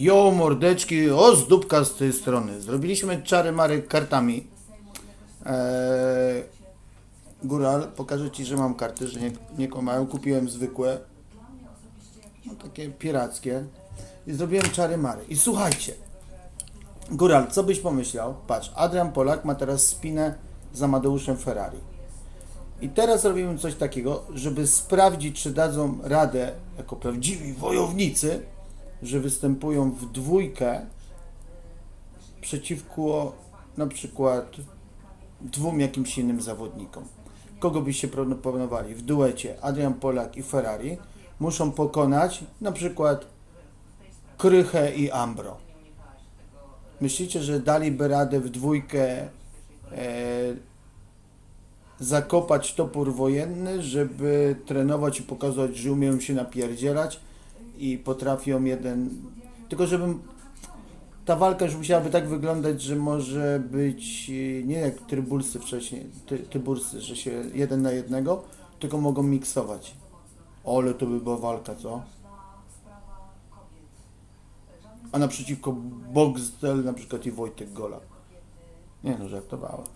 Jo, mordeczki, o z tej strony. Zrobiliśmy czary mary kartami. Eee, góral, pokażę Ci, że mam karty, że nie, nie kłamałem. Kupiłem zwykłe, no, takie pirackie. I zrobiłem czary mary. I słuchajcie, Góral, co byś pomyślał? Patrz, Adrian Polak ma teraz spinę za Amadeuszem Ferrari. I teraz robimy coś takiego, żeby sprawdzić, czy dadzą radę, jako prawdziwi wojownicy, że występują w dwójkę przeciwko na przykład dwóm jakimś innym zawodnikom. Kogo byście proponowali? W duecie Adrian Polak i Ferrari muszą pokonać na przykład Krychę i Ambro. Myślicie, że daliby radę w dwójkę e, zakopać topór wojenny, żeby trenować i pokazać, że umieją się napierdzielać i potrafią jeden... Tylko żebym... Ta walka już musiałaby tak wyglądać, że może być e, nie jak trybulsy wcześniej, ty, że się jeden na jednego, tylko mogą miksować. Ole, to by była walka, co? A naprzeciwko Boxdel na przykład i Wojtek Gola. Nie no, żartowałem.